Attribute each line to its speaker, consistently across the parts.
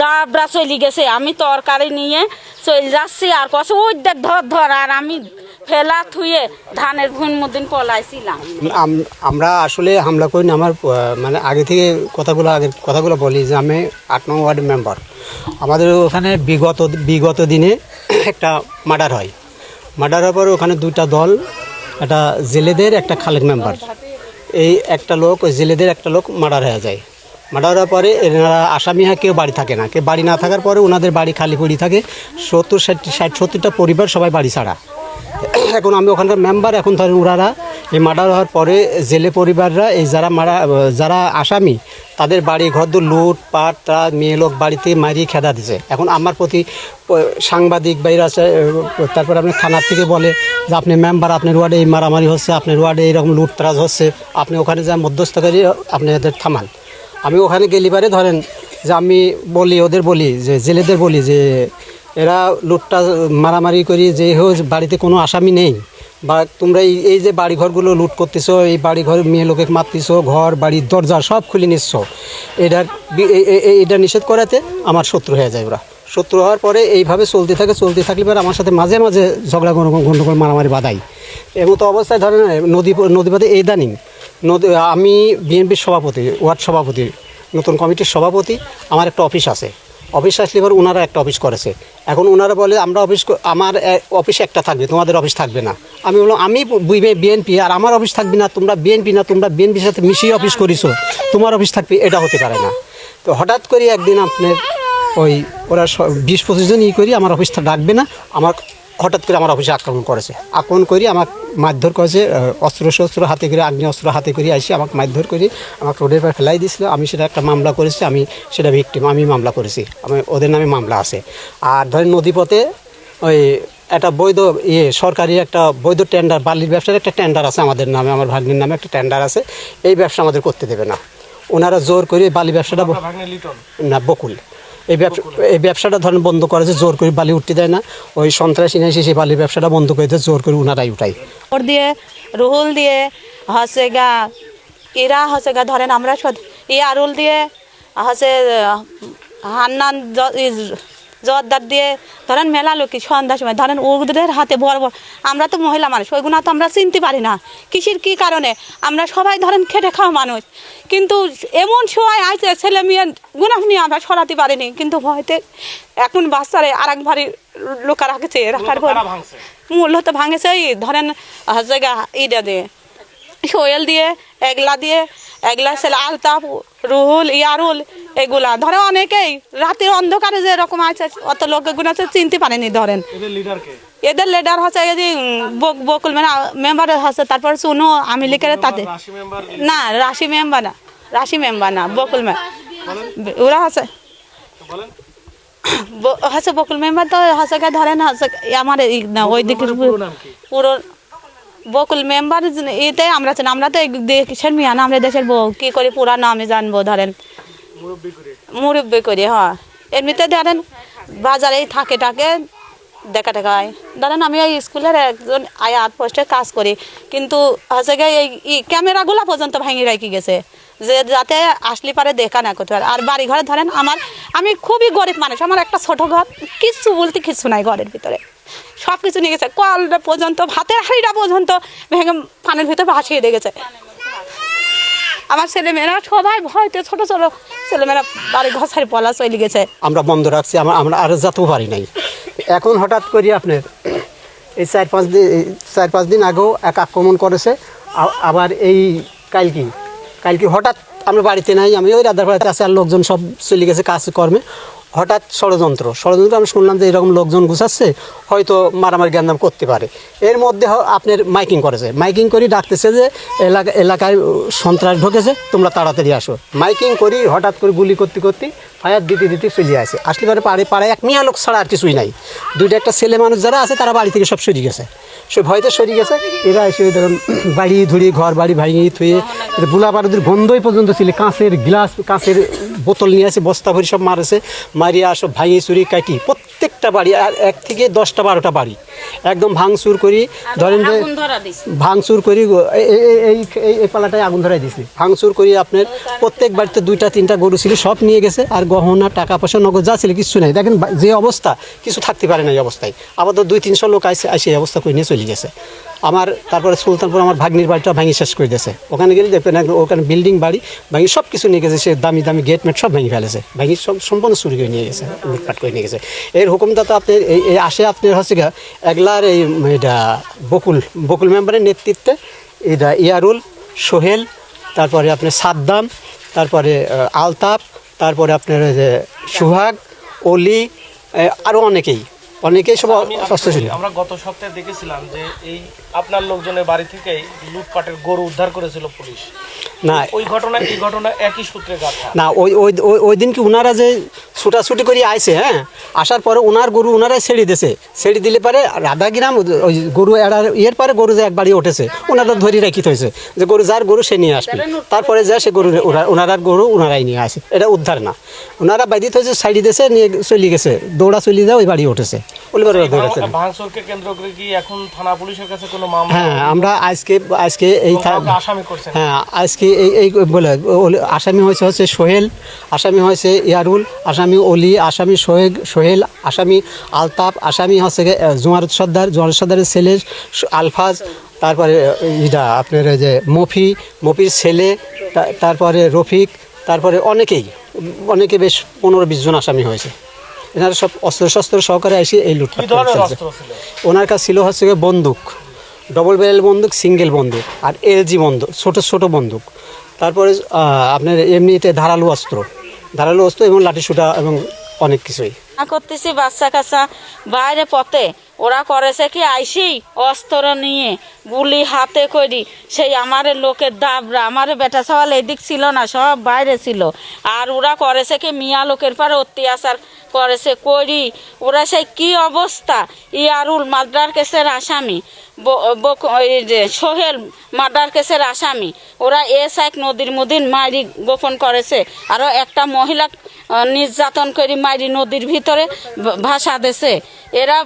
Speaker 1: ডাবরা চলে গেছে, আমি তরকারি নিয়ে চলে যাচ্ছি আর কছে ওই ধর ধর, আর আমি ফেলা থুয়ে ধানের ভুন মদিন পলাইছিলাম
Speaker 2: আমরা আসলে হামলা করি না আমার মানে আগে থেকে কথাগুলো আগে কথাগুলো বলি যে আমি আট নম্বর ওয়ার্ড মেম্বার আমাদের ওখানে বিগত বিগত দিনে একটা মার্ডার হয়। মার্ডার হওয়ার ওখানে দুইটা দল, একটা জেলেদের, একটা খালেক মেম্বার এই একটা লোক, ওই জেলেদের একটা লোক মার্ডার হয়ে যায়। মার্ডার হওয়ার পরে এনারা আসামি হয়, কেউ বাড়ি থাকে না। কেউ বাড়ি না থাকার পরে ওনাদের বাড়ি খালি পড়ি থাকে। সত্তর, ষাট ষাট, সত্তরটা পরিবার সবাই বাড়ি ছাড়া। এখন আমি ওখানকার মেম্বার এখন ধরেন ওনারা এই মার্ডার হওয়ার পরে জেলে পরিবাররা, এই যারা মারা, যারা আসামি, তাদের বাড়ি ঘর দূর লুট, পাট তা মেয়ে লোক বাড়িতে মারিয়ে খেদা দিছে। এখন আমার প্রতি সাংবাদিক বাইরে আছে তারপর আপনি থানার থেকে বলে যে আপনি মেম্বার আপনার ওয়ার্ডে এই মারামারি হচ্ছে, আপনার ওয়ার্ডে এইরকম লুটতরাজ হচ্ছে, আপনি ওখানে যা মধ্যস্থকারী, আপনি এদের থামান। আমি ওখানে গেলি পারে ধরেন যে আমি বলি, ওদের বলি, যে জেলেদের বলি যে এরা লুটটা, মারামারি করি, যে হোক বাড়িতে কোনো আসামি নেই। বা তোমরা এই এই যে বাড়িঘরগুলো লুট করতেছ, এই বাড়িঘর মেয়ে লোকে মারতেছো, ঘর বাড়ির দরজা সব খুলে নিচ্ছ এটার এটা নিষেধ করাতে আমার শত্রু হয়ে যায় ওরা। শত্রু হওয়ার পরে এইভাবে চলতে থাকে, চলতে থাকলে পরে আমার সাথে মাঝে মাঝে ঝগড়া, গন্ডগোল মারামারি বাধাই। এর মতো অবস্থায় ধরেন, নদী, নদীপথে এই দানিং আমি বিএনপির সভাপতি, ওয়ার্ড সভাপতি, নতুন কমিটির সভাপতি, আমার একটা অফিস আছে। অফিস আসলে এবার ওনারা একটা অফিস করেছে। এখন ওনারা বলে, আমরা অফিস আমার অফিস একটা থাকবে, তোমাদের অফিস থাকবে না। আমি বললাম, আমি বিএনপি, আর আমার অফিস থাকবে না, তোমরা বিএনপি না, তোমরা বিএনপির সাথে মিশিয়ে অফিস করিছো, তোমার অফিস থাকবে, এটা হতে পারে না। তো হঠাৎ করে একদিন আপনার ওই ওরা বিশ পঁচিশ জন ই করি, আমার অফিসটা ডাকবে না, আমার হঠাৎ করে আমার অফিসে আক্রমণ করেছে। আক্রমণ করি আমার মারধর করেছে অস্ত্র শস্ত্র হাতে করে আগ্নেয় অস্ত্র হাতে করে আসি আমাকে মারধর করি আমাকে রোডের পর ফেলাই দিয়েছিল আমি সেটা একটা মামলা করেছি আমি সেটা ভিক্টিম আমি মামলা করেছি। আমি ওদের নামে মামলা আছে। আর ধরেন নদীপথে ওই একটা বৈধ ইয়ে সরকারি একটা বৈধ টেন্ডার বালির ব্যবসার একটা টেন্ডার আছে আমাদের নামে আমার ভাগ্নির নামে একটা টেন্ডার আছে। এই ব্যবসা আমাদের করতে দেবে না। ওনারা জোর করে বালি ব্যবসাটা না বকুল। এই ব্যবসা এই ব্যবসাটা ধরেন বন্ধ করেছে জোর করে বালি উঠতে দেয় না ওই সন্ত্রাসী নেই সেই বালির ব্যবসাটা বন্ধ করে দেয় জোর করে উনারাই উঠাই
Speaker 3: ওর দিয়ে রুহুল দিয়ে হচ্ছে গা এরা হচ্ছে গা ধরেন আমরা সব এই আরুল দিয়ে আহ, হান্নান জর্দার দিয়ে ধরেন মেলা লোকি সন্ধ্যার সময় ধরেন ওদের হাতে বড় বড় আমরা তো মহিলা মানুষ ওইগুলো তো আমরা চিনতে পারি না। কৃষির কি কারণে? আমরা সবাই ধরেন খেটে খাওয়া মানুষ। কিন্তু এমন সময় আছে ছেলে মেয়ে গুনাহ নিয়ে আমরা সরাতে পারিনি। কিন্তু ভয়তে এখন বাচ্চারে আর এক ভারী লোকা রাখছে রাখার পর তো ভাঙেছে এই ধরেন হচ্ছে গা ইটা দিয়ে। সোয়েল দিয়ে এগলা দিয়ে এগলা ছেলে আলতাফ রুহুল ইয়ারুল এগুলা। ধরে অনেকেই রাতের অন্ধকারে যে এরকম আছে অত লোক এগুলো আছে চিনতে পারেনি ধরেন। এদের লিডার হচ্ছে এই যে বকুল মানে মেম্বার হচ্ছে তারপর শুনো আমি লিখে তাতে। না রাশি মেম্বার না রাশি মেম্বার না বকুল মে ওরা হচ্ছে হচ্ছে বকুল মেম্বার তো হচ্ছে ধরেন হচ্ছে আমার না ওই দিকের পুরো বকুল মেম্বার এতে আমরা আমরা তো এই দেশের মিয়া না আমরা দেশের বউ কি করে পুরা নামে জানব ধরেন। মুরব্বী করে। হ্যাঁ। এমনিতে ধরেন বাজারেই থাকে টাকে দেখা টাকা হয়। ধরেন আমি এই স্কুলের একজন আয়াত পোস্টে কাজ করি, কিন্তু হচ্ছে গিয়ে এই ক্যামেরাগুলো পর্যন্ত ভেঙে রেখে গেছে, যে যাতে আসলে পারে দেখা না করতে পারে। আর বাড়ি ঘরে ধরেন আমার, আমি খুবই গরিব মানুষ, আমার একটা ছোট ঘর, কিচ্ছু বলতে কিচ্ছু নাই ঘরের ভিতরে। সব কিছু নিয়ে গেছে, কলটা পর্যন্ত, ভাতের হাঁড়িটা পর্যন্ত ভেঙে পানের ভিতরে ভাসিয়ে দিয়ে গেছে। আমার ছেলেমেয়েরা সবাই ভয়তে ছোট ছোট ছেলেমেয়েরা বাড়ি ঘর ছাড়ি পলা চলে গেছে।
Speaker 2: আমরা বন্ধ রাখছি, আমরা আমরা আর যেতেও পারি নাই। এখন হঠাৎ করি আপনার, এই চার পাঁচ দিন চার পাঁচ দিন আগেও এক আক্রমণ করেছে আবার এই কালকি। কালকি হঠাৎ আমরা বাড়িতে নাই, আমি ওই রাধার বাড়িতে আছে আর লোকজন সব চলে গেছে কাজ কর্মে হঠাৎ ষড়যন্ত্র। ষড়যন্ত্র আমি শুনলাম যে এরকম লোকজন গুছাচ্ছে হয়তো মারামারি জ্ঞানদাম করতে পারে। এর মধ্যে আপনার মাইকিং করেছে। মাইকিং করি ডাকতেছে যে, এলাকা এলাকায় সন্ত্রাস ঢুকেছে, তোমরা তাড়াতাড়ি আসো। মাইকিং করি হঠাৎ করে গুলি করতে করতে ফায়ার দিতে দিতে চলে আসে। আসলে পরে পাড়ে পাড়ায় এক মিয়া লোক ছাড়া আর কিছুই নাই। দুইটা একটা ছেলে মানুষ যারা আছে, তারা বাড়ি থেকে সব সরে গেছে। সে ভয়তে সরে গেছে। এরা এসে ধরুন বাড়ি ধুড়ি, ঘর বাড়ি ভাঙিয়ে থুয়ে বুলা বারুদের গন্ধই পর্যন্ত ছিল। কাঁচের গ্লাস, কাঁচের বোতল নিয়ে আসে বস্তা ভরি সব মারেছে। মারিয়া সব ভাঙিয়ে চুরি কাটি। প্রত্যেকটা বাড়ি, আর এক থেকে দশটা বারোটা বাড়ি। একদম ভাঙচুর করি ধরেন যে ভাঙচুর করি এই এই- এই- এই এই- এই পালাটায় আগুন ধরাই দিছি। ভাঙচুর করি আপনার প্রত্যেক বাড়িতে দুইটা তিনটা গরু ছিল সব নিয়ে গেছে আর গহনা টাকা পয়সা নগদ যা ছিল কিছু নাই। দেখেন যে অবস্থা কিছু থাকতে পারে না এই অবস্থায়। আবার তো দুই তিনশো লোক আসে আসে এই অবস্থা করে নিয়ে চলে গেছে। আমার তারপরে সুলতানপুর আমার ভাগ্নির বাড়িটা ভাঙি শেষ করে দিয়েছে। ওখানে গেলে দেখবেন ওখানে বিল্ডিং বাড়ি ভাঙি সব কিছু নিয়ে গেছে সে দামি দামি গেট মেট সব ভেঙে ফেলেছে। ভাঙি সব সম্পূর্ণ চুরি করে নিয়ে গেছে লুটপাট করে নিয়ে গেছে। এর হুকুমটা তো আপনার এই আসে আপনার হচ্ছে এগলার এই এটা বকুল বকুল মেম্বারের নেতৃত্বে এটা ইয়ারুল সোহেল তারপরে আপনার সাদ্দাম তারপরে আহ, আলতাফ তারপরে আপনার সুহাগ অলি আরও অনেকেই। অনেকেই সব স্বাস্থ্যশীল।
Speaker 4: আমরা গত সপ্তাহে দেখেছিলাম যে এই আপনার লোকজনের বাড়ি থেকেই লুটপাটের গরু উদ্ধার করেছিল পুলিশ।
Speaker 2: না।
Speaker 4: ওই ঘটনা এই ঘটনা? একই সূত্রে
Speaker 2: না ওই ওই ওই- দিন কি ওনারা যে ছুটাছুটি করে আইছে হ্যাঁ? আসার পরে ওনার গরু ওনারাই ছেড়ে দিয়েছে ছেড়ে দিলে পারে রাধাগ্রাম ওই গরু এড়ার ইয়ের পরে গরু যে এক বাড়ি উঠেছে ওনারা ধরে রাখিতে হয়েছে যে গরু যার গরু সে নিয়ে আসবে। তারপরে যা সে গরু ওনারার গরু ওনারাই নিয়ে আসে। এটা উদ্ধার না। ওনারা বাইদিত হয়েছে সাইডে দিয়েছে নিয়ে চলে গেছে। দৌড়া চলে যায় ওই বাড়ি উঠেছে। ওই বাড়ি
Speaker 4: ভাঙচুরকে কেন্দ্র করে কি এখন থানা পুলিশের কাছে কোনো মামলা
Speaker 2: হ্যাঁ আমরা আজকে আজকে এই
Speaker 4: আসামি করছেন।
Speaker 2: হ্যাঁ আজকে এই এই বলে আসামি হয়েছে হচ্ছে সোহেল আসামি হয়েছে ইয়ারুল আসামি অলি আসামি সোহেগ সোহেল আসামি আলতাফ আসামি হচ্ছে আহ, সর্দার জুমারত সর্দারের ছেলে আলফাজ তারপরে ইটা আপনার যে মফি মফির ছেলে তারপরে রফিক তারপরে অনেকেই অনেকে বেশ পনেরো বিশ জন আসামি হয়েছে। এনারা সব অস্ত্র শস্ত্র সহকারে আসি এই
Speaker 4: লুট
Speaker 2: লুটপাট
Speaker 4: ধরনের
Speaker 2: চলছে।
Speaker 4: অস্ত্র ছিল?
Speaker 2: ওনার কাছে ছিল হচ্ছে বন্দুক ডবল ব্যারেল বন্দুক সিঙ্গেল বন্দুক আর এলজি বন্দুক ছোট ছোট বন্দুক। তারপরে আহ, আপনার এমনিতে ধারালো অস্ত্র ধারালো অস্ত্র এবং লাঠি সুটা এবং অনেক কিছুই।
Speaker 1: না করতেছি বাচ্চা কাচ্চা বাইরে পথে ওরা করেছে কি, আইসি, অস্ত্র নিয়ে গুলি হাতে করি সেই আমার লোকের দাবরা, আমারে বেটা সওয়াল এদিক ছিল না, সব বাইরে ছিল। আর ওরা করেছে কি, মিয়া লোকের পর অত্যাচার করেছে করি ওরা সেই কি অবস্থা? ইয়ারুল মাদ্রার কেসের আসামি সোহেল মার্ডার কেসের আসামি, ওরা এস এক নদীর মদিন মারি গোপন করেছে। আরও একটা মহিলা নির্যাতন করে মারি নদীর ভিতরে ভ- ভাসা দেছে। এরা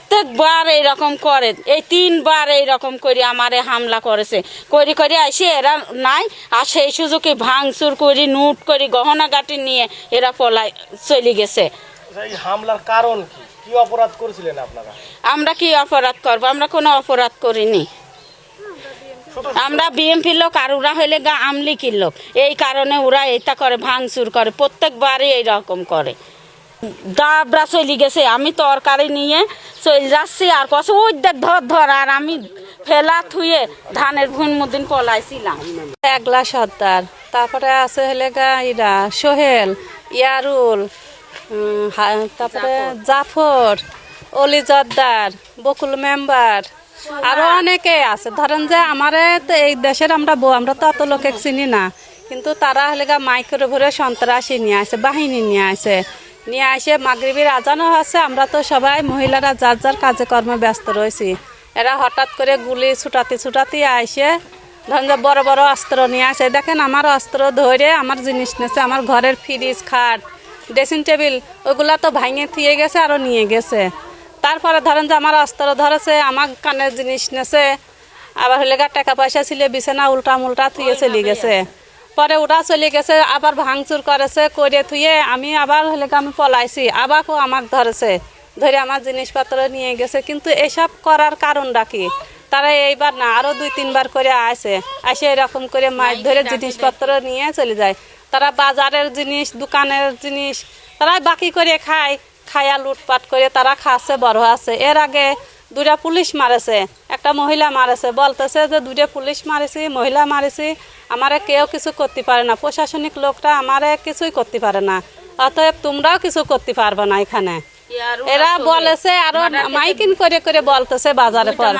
Speaker 1: প্রত্যেকবার এইরকম করে। এই তিনবার এইরকম করে আমারে হামলা করেছে। করি করে আসে এরা নাই আর সেই সুযোগে ভাঙচুর করি নুট করি গহনা গাটি নিয়ে এরা পলায় চলে গেছে।
Speaker 4: আচ্ছা, এই হামলার কারণ কি? কি অপরাধ করেছিলেন আপনারা?
Speaker 1: আমরা কি অপরাধ করব? আমরা কোনো অপরাধ করিনি। আমরা বিএমপি লোক আর ওরা হইলে গা আমলিকির লোক। এই কারণে ওরা এটা করে ভাঙচুর করে প্রত্যেকবারই এইরকম করে। দাবরা চলে গেছে আমি তরকারি নিয়ে চলে যাচ্ছি আর কত ওই ধর ধর আর আমি ফেলা থুয়ে ধানের ভুন মুদিন পলাইছিলাম।
Speaker 5: একলা সর্দার তারপরে আছে হলে গা ইরা সোহেল ইয়ারুল তারপরে জাফর। অলি জর্দার বকুল মেম্বার আরও অনেকে আছে। ধরেন যে আমারে তো এই দেশের আমরা বউ আমরা তো অত লোকে চিনি না কিন্তু তারা হলে গা মাইক্রো ভরে সন্ত্রাসী নিয়ে আসে বাহিনী নিয়ে আসে। নিয়ে আসে মাগরিবির আজানও আছে। আমরা তো সবাই মহিলারা যার যার কাজে কর্মে ব্যস্ত রয়েছি। এরা হঠাৎ করে গুলি ছুটাতে ছুটাতে আসে। ধরেন যে বড় বড় অস্ত্র নিয়ে আসে। দেখেন আমার অস্ত্র ধরে আমার জিনিস নেছে, আমার ঘরের ফ্রিজ, খাট, ড্রেসিং টেবিল, ওগুলা তো ভাঙে থিয়ে গেছে আরও নিয়ে গেছে। তারপরে ধরেন যে আমার অস্ত্র ধরেছে, আমার কানের জিনিস নেছে। আবার হলে টাকা পয়সা ছিল, বিছানা উল্টা মুল্টা থুয়ে চলে গেছে। পরে ওরা চলে গেছে আবার ভাঙচুর করেছে করে থুয়ে আমি আবার হলে আমি পলাইছি আবার কেউ আমাকে ধরেছে ধরে আমার জিনিসপত্র নিয়ে গেছে। কিন্তু এসব করার কারণটা কি? তারা এইবার না আরও দুই তিনবার করে আসে আসে এরকম করে মাছ ধরে জিনিসপত্র নিয়ে চলে যায়। তারা বাজারের জিনিস দোকানের জিনিস তারা বাকি করে খায় খায়া লুটপাট করে তারা খাচ্ছে বড় আছে। এর আগে দুটা পুলিশ মারেছে একটা মহিলা মারেছে। বলতেছে যে দুটা পুলিশ মারেছি মহিলা মারেছি আমারে কেউ কিছু করতে পারে না। প্রশাসনিক লোকটা আমারে কিছুই করতে পারে না। অতএব তোমরাও কিছু করতে পারবে না এখানে। এরা বলেছে আরও মাইকিং করে করে বলতেছে বাজারে পর।